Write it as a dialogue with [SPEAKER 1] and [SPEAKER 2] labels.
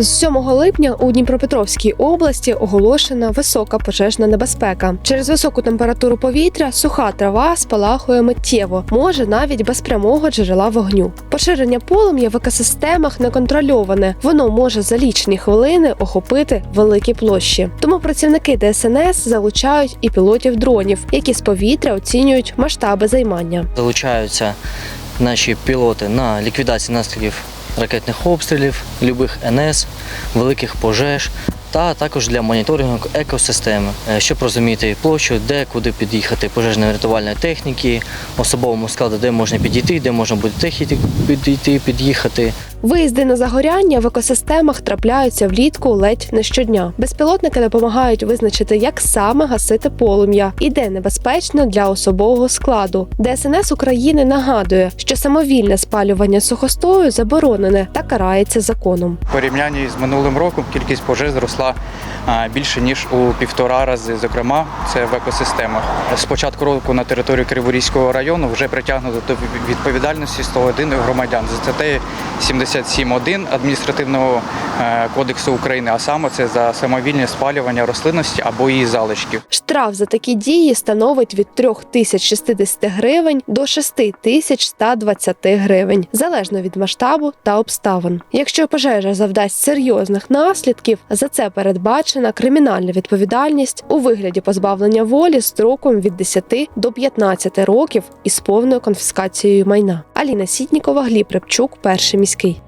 [SPEAKER 1] З 7 липня у Дніпропетровській області оголошена висока пожежна небезпека. Через високу температуру повітря суха трава спалахує миттєво, може навіть без прямого джерела вогню. Поширення полум'я в екосистемах неконтрольоване. Воно може за лічені хвилини охопити великі площі. Тому працівники ДСНС залучають і пілотів дронів, які з повітря оцінюють масштаби займання.
[SPEAKER 2] Залучаються наші пілоти на ліквідацію наслідків ракетних обстрілів, любих НС, великих пожеж та також для моніторингу екосистеми, е, щоб розуміти площу, де куди під'їхати пожежно-рятувальної техніки, особовому складу, де можна підійти, де можна буде техніки підійти, під'їхати.
[SPEAKER 1] Виїзди на загоряння в екосистемах трапляються влітку ледь не щодня. Безпілотники допомагають визначити, як саме гасити полум'я і де небезпечно для особового складу. ДСНС України нагадує, що самовільне спалювання сухостою заборонене та карається законом.
[SPEAKER 3] Порівнянні з минулим роком кількість пожеж зросла більше ніж у півтора рази. Зокрема, це в екосистемах. З початку року на території Криворізького району вже притягнуто до відповідальності 101 громадян за статтею 77.1 адміністративного кодексу України, а саме це за самовільне спалювання рослинності або її залишків.
[SPEAKER 1] Штраф за такі дії становить від 3060 гривень до 6120 гривень, залежно від масштабу та обставин. Якщо пожежа завдасть серйозних наслідків, за це передбачена кримінальна відповідальність у вигляді позбавлення волі строком від 10 до 15 років із повною конфіскацією майна. Аліна Сітнікова, Гліб Репчук, перший міський.